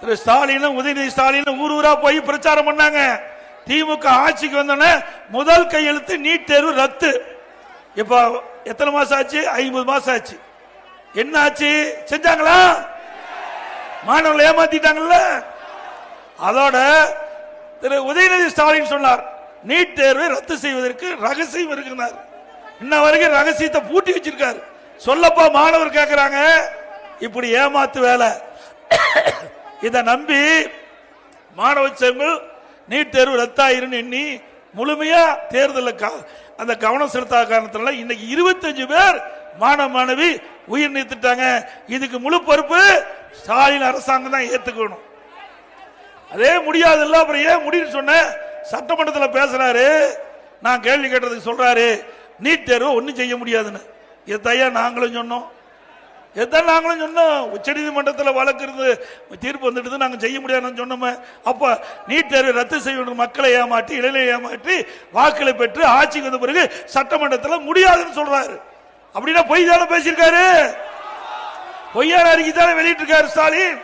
திரு ஸ்டாலின் உதயநிதி ஸ்டாலின் ஊர் ஊரா போய் பிரச்சாரம் பண்ணாங்க. திமுக ஆட்சிக்கு வந்தோடனே முதல் கையெழுத்து நீட் தேர்வு ரத்து. இப்ப எத்தனை மாசம் ஆச்சு? ஐம்பது மாசம் ஆச்சு. என்ன ஆச்சு? செஞ்சாங்களா? மாணவர்களை ஏமாத்திட்டாங்கல்ல? அதோட திரு உதயநிதி ஸ்டாலின் சொன்னார் நீட் தேர்வை ரத்து செய்வதற்கு ரகசியம் இருக்கிறார் இன்ன வரைக்கும் ரகசியத்தை பூட்டி வச்சிருக்காரு. சொல்லப்பா மாணவர் கேட்கிறாங்க இப்படி ஏமாத்து வேலை. இதை நம்பி மாணவ செல்வங்கள் நீட் தேர்வு ரத்தாயிருன்னு எண்ணி முழுமையா தேர்தலில் அந்த கவனம் செலுத்தாத காரணத்தினால இன்னைக்கு இருபத்தஞ்சு பேர் மாணவ மாணவி உயிர் நீத்துட்டாங்க. இதுக்கு முழு பொறுப்பு ஸ்டாலின் அரசாங்கம் தான் ஏத்துக்கணும். அதே முடியாது இல்ல அப்புறம் ஏன் முடியும் சொன்ன? சட்டமன்றத்தில் பேசுறாரு. நான் கேள்வி கேட்டதுக்கு சொல்றாரு. நீட் தேர்வு ஒன்றும் செய்ய முடியாதுன்னு. இதையா நாங்களும் சொன்னோம். எதான் நாங்களும் சொன்னோம்? உச்சநீதிமன்றத்தில் வழக்கு இருந்து தீர்ப்பு வந்துட்டு நாங்கள் செய்ய முடியாதுன்னு சொன்னோமே. அப்போ நீட் தேர்வை ரத்து செய்யணும் மக்களை ஏமாற்றி இளைஞரை ஏமாற்றி வாக்களை பெற்று ஆட்சிக்கு வந்த பிறகு சட்டமன்றத்தில் முடியாதுன்னு சொல்றாரு. அப்படின்னா பொய் தானே பேசியிருக்காரு? பொய்யான அறிக்கை தானே வெளியிட்டிருக்காரு ஸ்டாலின்?